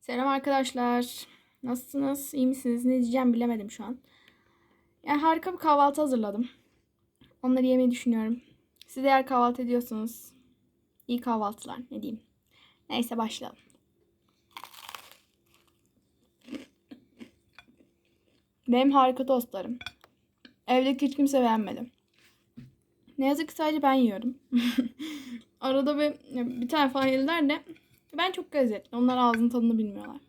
Selam arkadaşlar. Nasılsınız? İyi misiniz? Ne diyeceğim bilemedim şu an. Yani harika bir kahvaltı hazırladım. Onları yemeyi düşünüyorum. Siz eğer kahvaltı ediyorsanız iyi kahvaltılar ne diyeyim. Neyse başlayalım. Benim harika tostlarım. Evdeki hiç kimse beğenmedi. Ne yazık ki sadece ben yiyorum. Arada bir, bir tane falan yediler de ben çok lezzetli. Onlar ağzın tadını bilmiyorlar.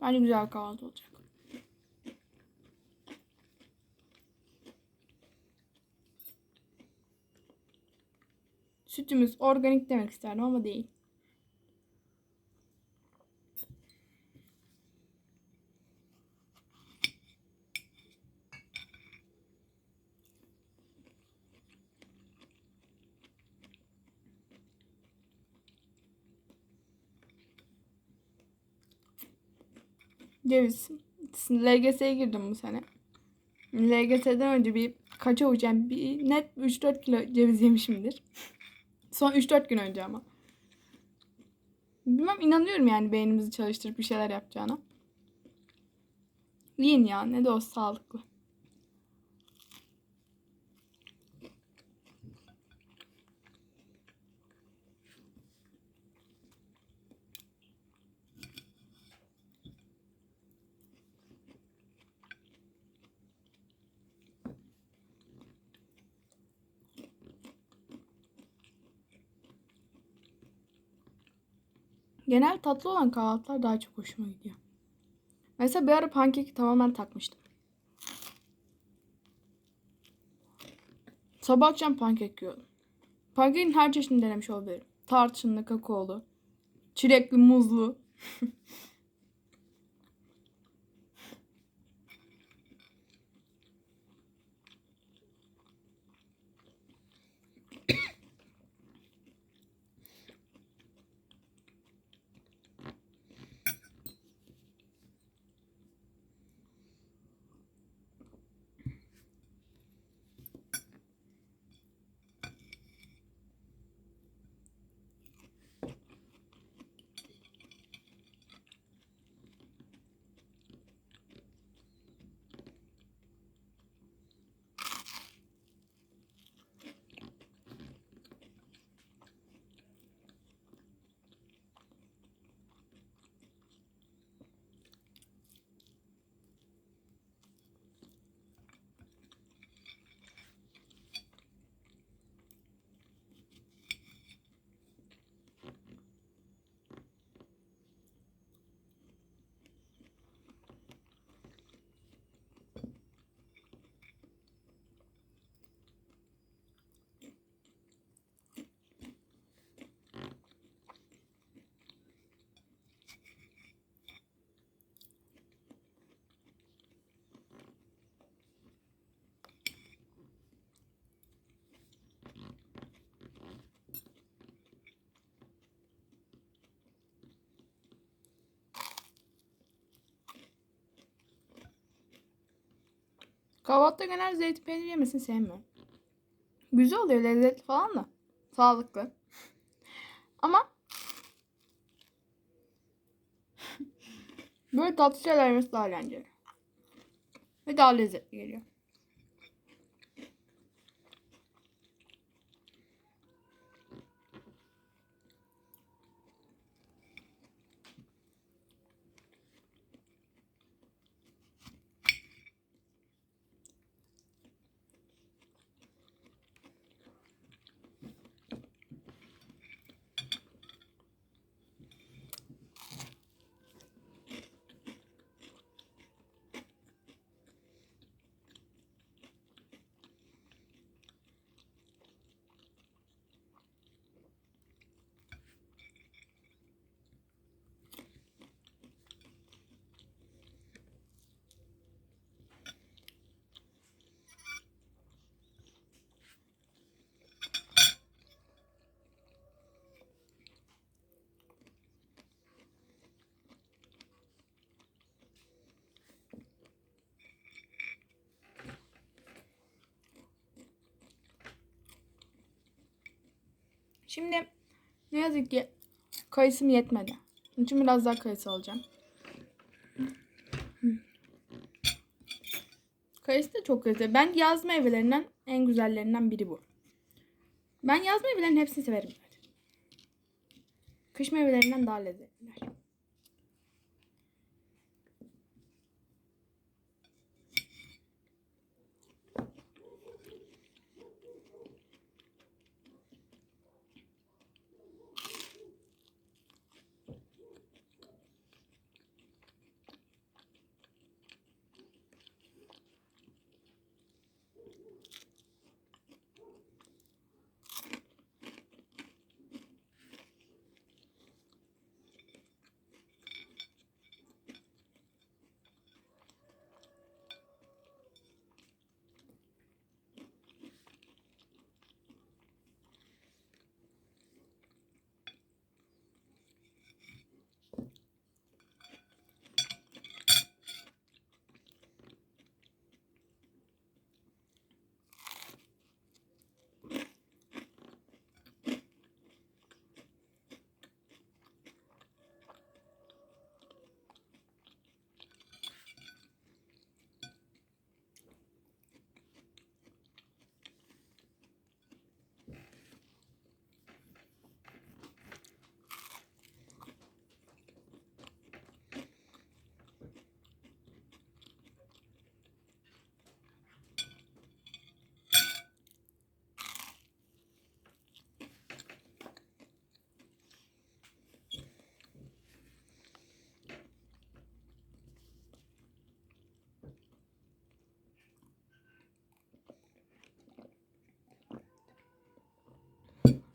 Bence güzel kahvaltı olacak. Sütümüz organik demek isterdim ama değil. Ceviz. LGS'ye girdim bu sene. LGS'den önce bir kaç avuç yani bir net 3-4 kilo ceviz yemişimdir. Son 3-4 gün önce ama. Bilmem inanıyorum yani beynimizi çalıştırıp bir şeyler yapacağına. Yiyin ya ne de olsa sağlıklı. Genel tatlı olan kahvaltılar daha çok hoşuma gidiyor. Mesela bir ara pankeki tamamen takmıştım. Sabah akşam pankek yiyordum. Pankekin her çeşidini denemiş olabilirim. Tarçınlı, kakaolu, çilekli, muzlu. Kahvaltıda genel zeytin peyniri yemesini sevmiyorum. Güzel oluyor lezzetli falan da. Sağlıklı. Ama böyle tatlı şeyler yemesi daha eğlenceli. Ve daha lezzetli geliyor. Şimdi ne yazık ki Kayısım yetmedi. Onun için biraz daha kayısı alacağım. Kayısı da çok güzel. Ben yaz meyvelerinden en güzellerinden biri bu. Ben yaz meyvelerinin hepsini severim. Kış meyvelerinden daha lezzetliler.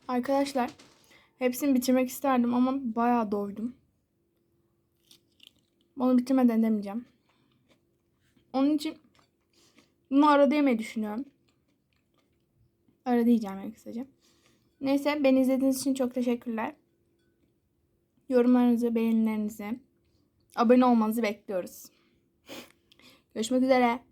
Arkadaşlar hepsini bitirmek isterdim ama bayağı doydum. Onu bitirmeden demeyeceğim. Onun için bunu arada yemeyi düşünüyorum. Arada yiyeceğim yani kısaca. Neyse beni izlediğiniz için çok teşekkürler. Yorumlarınızı, beğenilerinizi, abone olmanızı bekliyoruz. Görüşmek üzere.